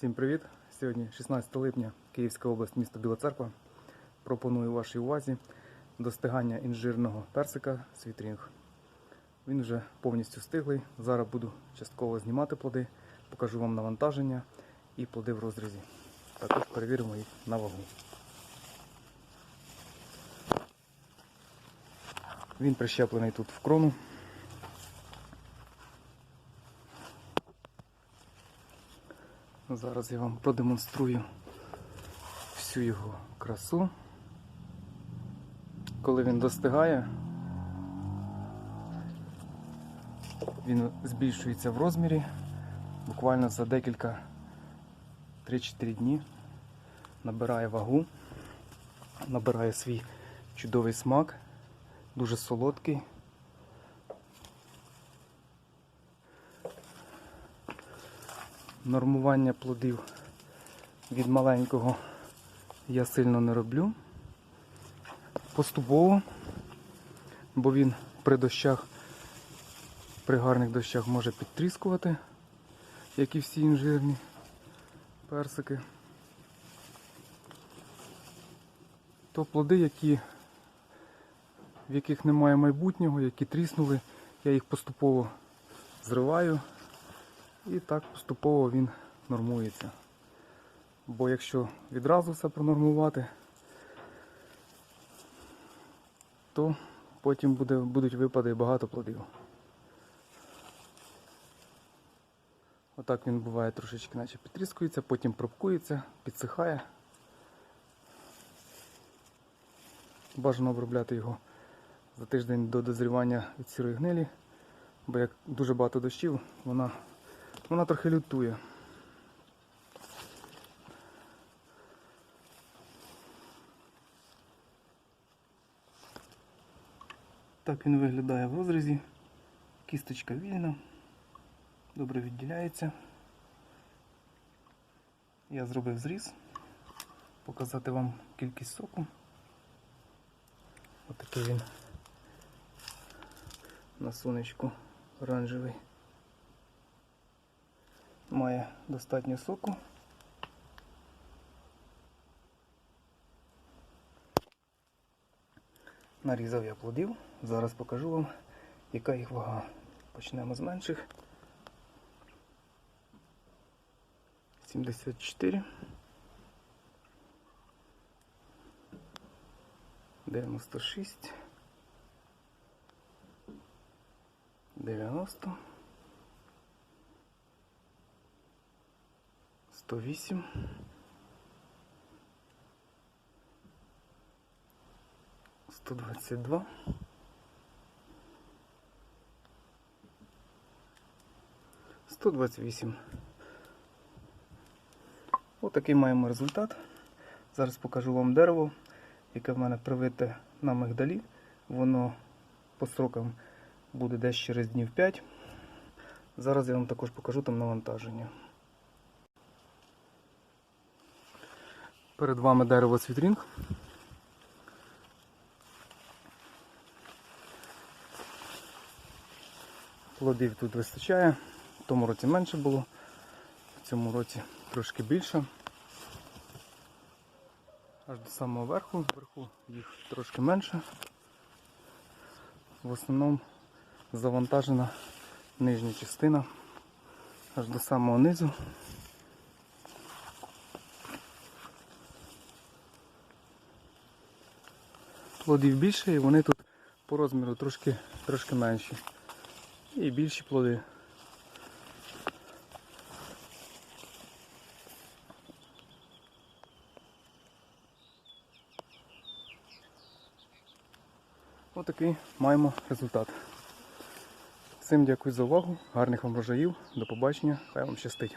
Всім привіт! Сьогодні 16 липня, Київська область, місто Біла Церква. Пропоную вашій увазі достигання інжирного персика Світрінг. Він вже повністю стиглий. Зараз буду частково знімати плоди, покажу вам навантаження і плоди в розрізі. Також перевіримо їх на вагу. Він прищеплений тут в крону. Зараз я вам продемонструю всю його красу. Коли він достигає, він збільшується в розмірі буквально за декілька 3-4 дні. Набирає вагу, набирає свій чудовий смак, дуже солодкий. Нормування плодів від маленького я сильно не роблю. Поступово, бо він при дощах, при гарних дощах може підтріскувати, як і всі інжирні персики. То плоди, які, в яких немає майбутнього, які тріснули, я їх поступово зриваю. І так поступово він нормується. Бо якщо відразу все пронормувати, то потім буде, будуть випади багато плодів. Отак він буває трошечки наче підтріскується, потім пробкується, підсихає. Бажано обробляти його за тиждень до дозрівання від сірої гнилі, бо як дуже багато дощів, вона вона трохи лютує. Так він виглядає в розрізі. Кісточка вільна, добре відділяється. Я зробив зріз, показати вам кількість соку. Отакий він на сонечку оранжевий має достатньо соку. Нарізав я плодів. Зараз покажу вам, яка їх вага. Почнемо з менших. 74. 96. 90. 108. 122. 128. Отакий маємо результат. Зараз покажу вам дерево, яке в мене привите на мигдалі. Воно по срокам буде десь через днів 5. Зараз я вам також покажу там навантаження. Перед вами дерево світрінг. Плодів тут вистачає, в тому році менше було, в цьому році трошки більше. Аж до самого верху, вверху їх трошки менше. В основному завантажена нижня частина аж до самого низу. Плодів більше і вони тут по розміру трошки, трошки менші. І більші плоди. Отакий маємо результат. Всім дякую за увагу, гарних вам врожаїв, до побачення, хай вам щастить.